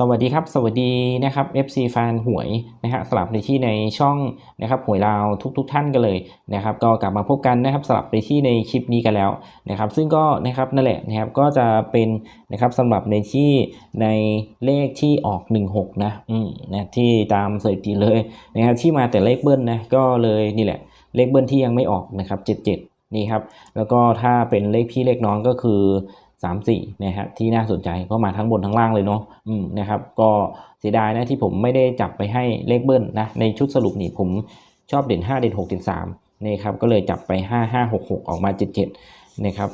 สวัสดีครับ สวัสดีนะครับ FC แฟนหวยนะฮะสลับในที่ในช่องนะครับหวยลาวทุกๆทท่านกันเลยนะครับ ก็กลับมาพบกันนะครับสลับในที่ในคลิปนี้กันแล้วนะครับ ซึ่งก็นะครับนั่นแหละนะครับก็จะเป็นนะครับสำหรับในที่ในเลขที่ออก 16 นะอืมนะที่ตามสถิติเลยนะครับที่มาแต่เลขเบิ้ลนะก็เลยนี่แหละเลขเบิ้ลที่ยังไม่ออกนะครับ 77 นี่ครับแล้วก็ถ้าเป็นเลขพี่เลขน้องก็คือ 3 4นะฮะที่น่าสนใจก็มาทั้งบนทั้งล่างเลยเนาะอืมนะครับก็เสียดายนะที่ผมไม่ได้จับไปให้เลขเบิ้ลนะในชุดสรุปนี่ผมชอบเด่น 5 เด่น 6 เด่น3นะครับก็เลยจับไป 5 5 6 6 ออกมา 77นะครับ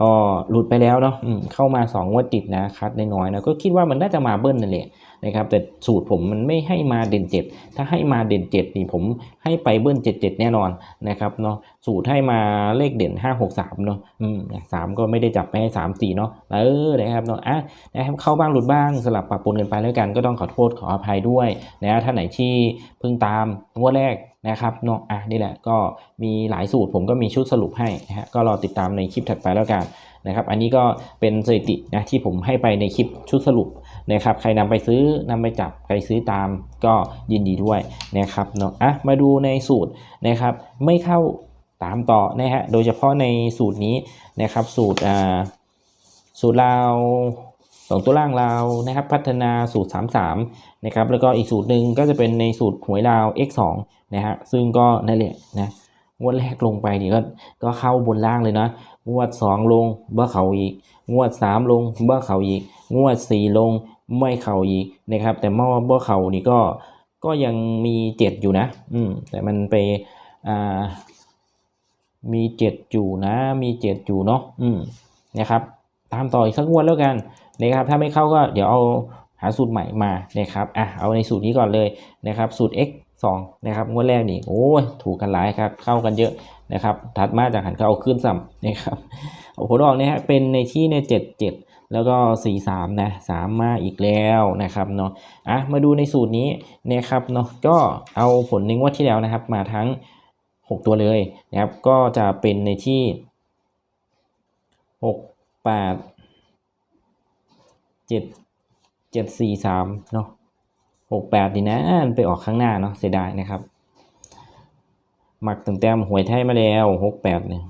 ก็หลุดไปแล้วเนาะเข้ามา2งวดติดนะคัดน้อยๆนะก็คิดว่ามันน่าจะมาเบิ้ลนั่นแหละนะครับแต่สูตรผมมันไม่ให้มาเด่น 7 ถ้าให้มาเด่น 7 นี่ผมให้ไปเบิ้ล 77 แน่นอนนะครับเนาะสูตรให้มาเลขเด่น 5 6 3 เนาะอืมสามก็ไม่ได้จับไปให้3 4เนาะเออนะครับเนาะอะนะครับเข้าบ้างหลุดบ้างสลับปะปนกันไปแล้วกันก็ต้องขอโทษขออภัยด้วยนะถ้าไหนที่เพิ่งตามงวดแรก นะครับเนาะอะนี่แหละก็มีหลายสูตรผมก็มีชุดสรุปให้นะฮะก็รอติดตามในคลิปถัดไปแล้วกันนะครับอันนี้ก็เป็นสถิตินะที่ผมให้ไปในคลิปชุดสรุปนะครับใครนำไปซื้อนำไปจับใครซื้อตามก็ยินดีด้วยนะครับเนาะอะมาดูในสูตรนะครับไม่เข้าตามต่อนะฮะโดยเฉพาะในสูตรนี้นะครับสูตรอ่าสูตรลา สองตัวล่างลาวนะครับ พัฒนาสูตร 33 นะครับ แล้วก็อีกสูตรหนึ่งก็จะเป็นในสูตรหวยลาว x 2 นะฮะ ซึ่งก็นั่นแหละนะงวดแรกลงไปนี่ก็ก็เข้าบนล่างเลยนะ งวด 2 ลงเบ้อเขาอีก งวด 3 ลงเบ้อเขาอีก งวด 4 ลงไม่เข่าอีกนะครับ แต่เมื่อเบ้อเขานี่ก็ก็ยังมีเจ็ดอยู่นะ อืม แต่มันไปอ่ามีเจ็ดอยู่นะ มีเจ็ดอยู่เนาะ อืม นะครับ ตามต่ออีกสักงวดแล้วกันนะครับถ้าไม่เข้าก็เดี๋ยวเอาหาสูตรใหม่มานะครับอะเอาในสูตรนี้ก่อนเลยนะครับสูตร x 2นะครับงวดแรกนี่โอ้ยถูกกันหลายครับเข้ากันเยอะนะครับถัดมาจากหันเขาเอาขึ้นซ้ำนะครับเอาผลออกเนี่ยฮะเป็นในที่ในเจ็ดเจ็ดแล้วก็สี่สามนะสามมาอีกแล้วนะครับเนาะอะมาดูในสูตรนี้นะครับเนาะก็เอาผลในงวดที่แล้วนะครับ มาทั้ง 6 ตัวเลยนะครับ ก็จะเป็นในที่ 6 8 7 7 4 3เจ็ดสี่สามเนาะ6 8ดีนะมันไปออกข้างหน้าเนาะเสียดายนะครับหมักตั้งแต่หวยไทยมาแล้ว6 8เนี่ย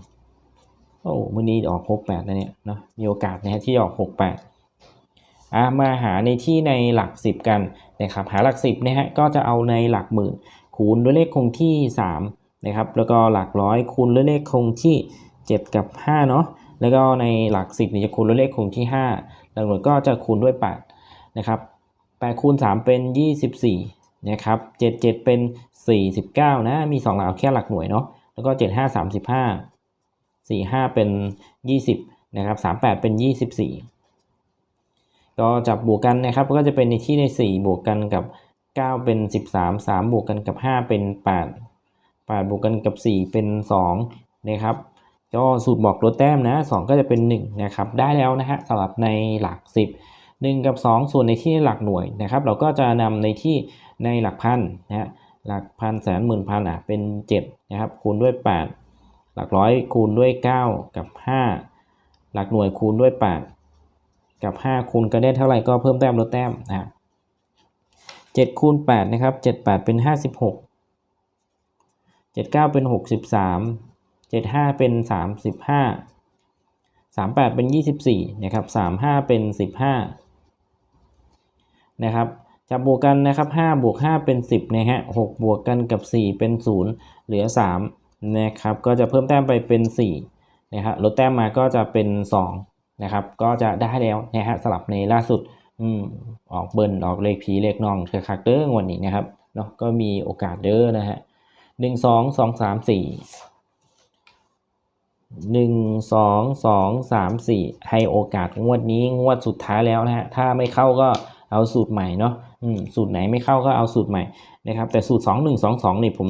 โอ้มื่อนี้ออก6 8นะเนี่ยเนาะมีโอกาสนะฮะที่ออก6 8อะมาหาในที่ในหลัก10กันนะครับหาหลัก10นะฮะก็จะเอาในหลักหมื่น คูณด้วยเลขคงที่3นะครับแล้วก็หลักร้อยคูณด้วยเลขคงที่ 7 กับ5เนาะ แล้วก็ในหลัก 10นี่ยจะคูณด้วยเลขคงที่ 5 หลักหน่วยก็จะคูณด้วย 8 นะครับ8คูณ3เป็น 24 นะครับ 7 7 เป็น 49 นะ มี 2 หลักเอาแค่หลักหน่วยเนาะ แล้วก็ 7 5 35 4 5 เป็น 20 นะครับ 38 เป็น 24 ก็จับบวกกันนะครับ ก็จะเป็นในที่ใน 4 บวกกันกับ 9 เป็น 13 3 บวกกันกับ 5 เป็น 8 8 บวกกันกับ 4 เป็น 2 นะครับ ก็สูตรบอกลดแต้มนะ 2 ก็จะเป็น 1 นะครับ ได้แล้วนะฮะสำหรับในหลัก 10 1 กับ 2 ส่วนในที่หลักหน่วยนะครับ เราก็จะนำในที่ในหลักพันนะฮะหลักพันแสนหมื่นพันอะเป็น7นะครับคูณด้วย 8 หลักร้อยคูณด้วย 9 กับ 5 หลักหน่วยคูณด้วย 8 กับ 5 คูณกันได้เท่าไหร่ก็เพิ่มแต้มลดแต้มนะฮะ7คูณ8นะครับ7 8 เป็น 56 7 9 เป็น 63 7 5เป็น35 38เป็น24นะครับ35เป็น15นะครับจับบวกกันนะครับ5บวก5เป็น10นะฮะ6บวกกันกับ4เป็น0เหลือ3นะครับก็จะเพิ่มแต้มไปเป็น4นะครับลดแต้มมาก็จะเป็น2นะครับก็จะได้แล้วนะฮะสลับในล่าสุดอืมออกเบิร์นออกเลขผีเลขน้องเธอคักเด้อวันนี้นะครับเนาะก็มีโอกาสเด้อนะฮะหนึ่งสองสองสามสี่ หนึ่งสองสองสามสี่ให้โอกาสงวดนี้งวดสุดท้ายแล้วนะฮะถ้าไม่เข้าก็เอาสูตรใหม่เนาะสูตรไหนไม่เข้าก็เอาสูตรใหม่นะครับแต่สูตรสองหนึ่งสองสองนี่ผม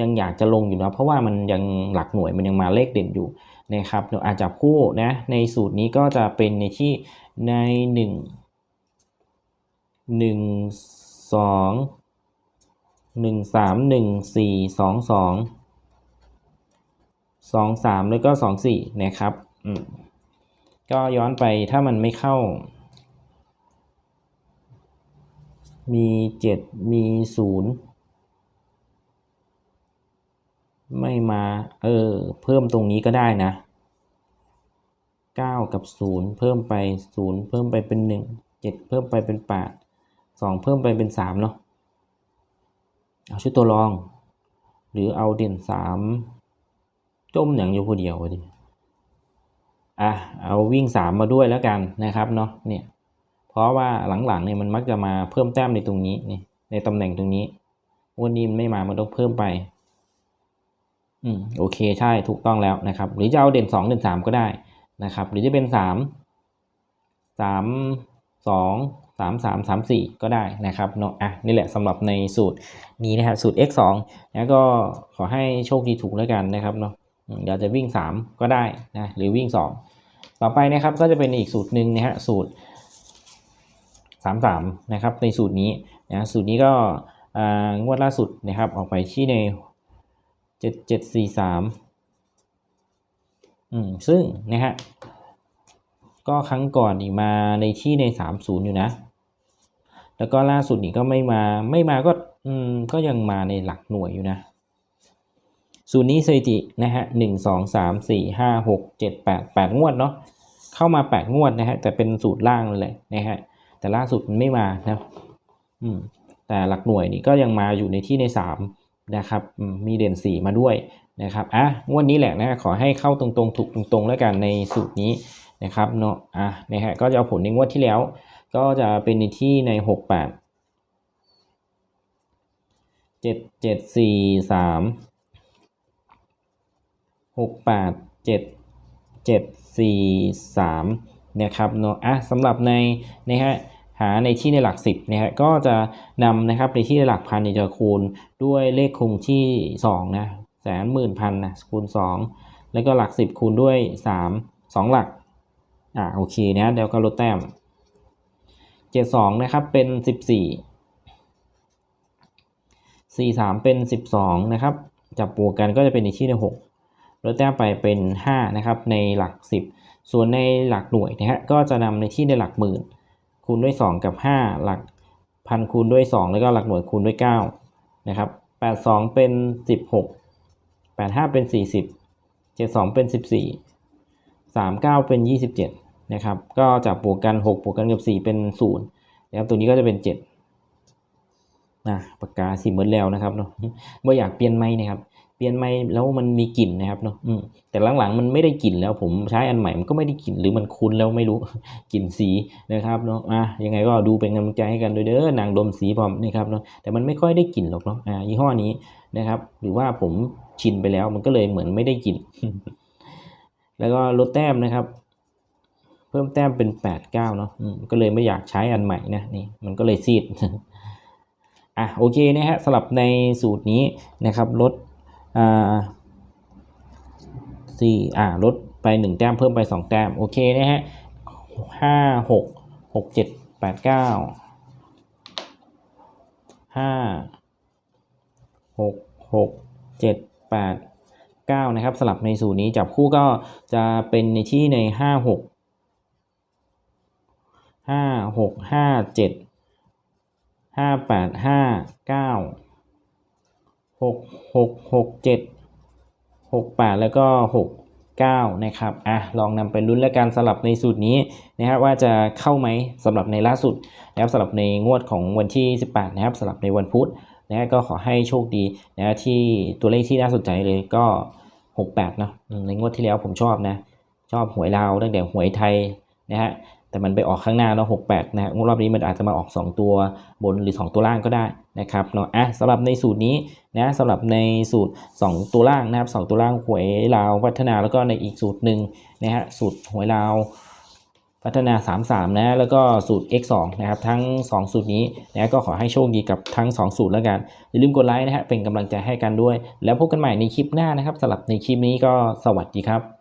ยังอยากจะลงอยู่นะเพราะว่ามันยังหลักหน่วยมันยังมาเลขเด่นอยู่นะครับเดี๋ยวอาจจับคู่นะในสูตรนี้ก็จะเป็นในที่ในหนึ่งหนึ่งสอง หนึ่งสามหนึ่งสี่สองสามแล้วก็สองสี่นะครับอืมก็ย้อนไปถ้ามันไม่เข้า มีเจ็ดมีศูนย์ไม่มา เออ เพิ่มตรงนี้ก็ได้นะเก้ากับศูนย์เพิ่มไปศูนย์เพิ่มไปเป็นหนึ่งเจ็ดเพิ่มไปเป็นแปดสองเพิ่มไปเป็นสามเนาะเอาชุดตัวรอง หรือเอาเด่นสาม จมอย่างอยู่คนเดียวดิอะเอาวิ่งสามมาด้วยแล้วกันนะครับเนาะเนี่ยเพราะว่าหลังๆเนี่ยมันมักจะมาเพิ่มแต้มในตรงนี้นี่ในตำแหน่งตรงนี้วันนี้มันไม่มามันต้องเพิ่มไปอืมโอเคใช่ถูกต้องแล้วนะครับ หรือจะเอาเด่นสองเด่นสามก็ได้นะครับ หรือจะเป็นสามสามสองสามสามสามสี่ก็ได้นะครับเนาะอะนี่แหละสำหรับในสูตรนี้นะครับสูตร x 2แล้วก็ขอให้โชคดีถูกแล้วกันนะครับเนาะ เดี๋ยวจะวิ่ง 3 ก็ได้นะหรือวิ่ง 2 ต่อไปนะครับก็จะเป็นอีกสูตรหนึ่งนะฮะสูตร 33 นะครับในสูตรนี้นะสูตรนี้ก็งวดล่าสุดนะครับออกไปที่ใน 7743อืมซึ่งนะฮะก็ครั้งก่อนอีกมาในที่ใน 30 อยู่นะ แล้วก็ล่าสุดนี่ก็ไม่มาไม่มาก็อืมก็ยังมาในหลักหน่วยอยู่นะ สูตรนี้สถิตินะฮะหนึ่งสองสามสี่ห้าหกเจ็ดแปดแปดงวดเนาะเข้ามาแปดงวดนะฮะแต่เป็นสูตรล่างเลยนะฮะแต่ล่าสุดมันไม่มานะอืมแต่หลักหน่วยนี่ก็ยังมาอยู่ในที่ในสามนะครับมมีเด่นสี่มาด้วยนะครับอะงวดนี้แหละนะขอให้เข้าตรงๆถูกตรงๆ แล้วกันในสูตรนี้นะครับเนาะอะนะฮะก็จะเอาผลในงวดที่แล้ว ก็จะเป็นในที่ในหกแปดเจ็ดเจ็ดสี่สาม หกแปดเจ็ดเจ็ดสี่สามนะครับเนาะอะสำหรับในนะฮะหาในที่ในหลักสิบนะฮะก็จะนำนะครับในที่ในหลักพันเนี่ยจะคูณด้วยเลขคงที่สองนะแสนหมื่นพันนะคูณสองแล้วก็หลักสิบคูณด้วยสามสองหลักอ่าโอเคนะเดี๋ยวก็ลดแต้มเจ็ดสองนะครับเป็นสิบสี่สี่สามเป็นสิบสองนะครับจับปูกกันก็จะเป็นในที่ในหก ลดแต้มไปเป็นห้านะครับ ในหลักสิบส่วนในหลักหน่วยนะฮะก็จะนำในที่ในหลักหมื่น คูณด้วยสองกับห้าหลักพันคูณด้วยสองแล้วก็หลักหน่วยคูณด้วยเก้านะครับแปดสองเป็นสิบหกแปดห้าเป็นสี่สิบเจ็ดสองเป็นสิบสี่สามเก้าเป็นยี่สิบเจ็ดนะครับ ก็จากบวกกัน 6 บวกกันกับ 4 เป็น 0 นะครับ ตัวนี้ก็จะเป็น 7นะปากกาสีเหมือนแล้วนะครับเนาะว่อยากเปลี่ยนไหมนะครับ เปลี่ยนไม้แล้วมันมีกลิ่นนะครับเนาะแต่หลังๆมันไม่ได้กลิ่นแล้วผมใช้อันใหม่มันก็ไม่ได้กลิ่นหรือมันคุ้นแล้วไม่รู้กลิ่นสีนะครับเนาะอะยังไงก็ดูเป็นกำลังใจให้กันด้วยเด้อนางดมสีพร้อมนะครับเนาะแต่มันไม่ค่อยได้กลิ่นหรอกเนาะอ่ายี่ห้อนี้นะครับ หรือว่าผมชินไปแล้วมันก็เลยเหมือนไม่ได้กลิ่นแล้วก็ลดแต้มนะครับ เพิ่มแต้มเป็นแปดเก้าเนาะก็เลยไม่อยากใช้อันใหม่นะนี่มันก็เลยซีดอะโอเคนะฮะสำหรับในสูตรนี้นะครับลด สี่อ่าลดไปหนึ่งแต้มเพิ่มไปสองแต้ม โอเคนะฮะห้าหกหกเจ็ดแปดเก้าห้าหกหกเจ็ดแปดเก้านะครับ สลับในสูตรนี้จับคู่ก็จะเป็นในที่ในห้าหกห้าหกห้าเจ็ดห้าแปดห้าเก้า หกหกหกเจ็ดหกแปดแล้วก็หกเก้านะครับอะลองนำไปลุ้นและการสลับในสูตรนี้นะครับว่าจะเข้าไหมสำหรับในล่าสุดนะครับสำหรับในงวดของวันที่ 18 นะครับสำหรับในวันพุธนะฮะก็ขอให้โชคดีนะที่ตัวเลขที่น่าสนใจเลยก็ 68เนอะในงวดที่แล้วผมชอบนะ ชอบหวยลาวตั้งแต่หวยไทยนะฮะ แต่มันไปออกข้างหน้าเนาะหกแปดนะฮะงวดรอบนี้มันอาจจะมาออก 2 ตัวบนหรือ 2 ตัวล่างก็ได้นะครับเนาะอะสำหรับในสูตรนี้นะสำหรับในสูตร 2 ตัวล่างนะครับ2ตัวล่างหวยลาวพัฒนาแล้วก็ในอีกสูตรหนึ่งนะฮะสูตรหวยลาวพัฒนา 3 3 นะ แล้วก็สูตร x 2นะครับ ทั้ง 2 สูตรนี้นะก็ขอให้โชคดีกับทั้ง 2 สูตรแล้วกัน อย่าลืมกดไลค์นะฮะเป็นกำลังใจให้กันด้วย แล้วพบกันใหม่ในคลิปหน้านะครับสำหรับในคลิปนี้ก็สวัสดีครับ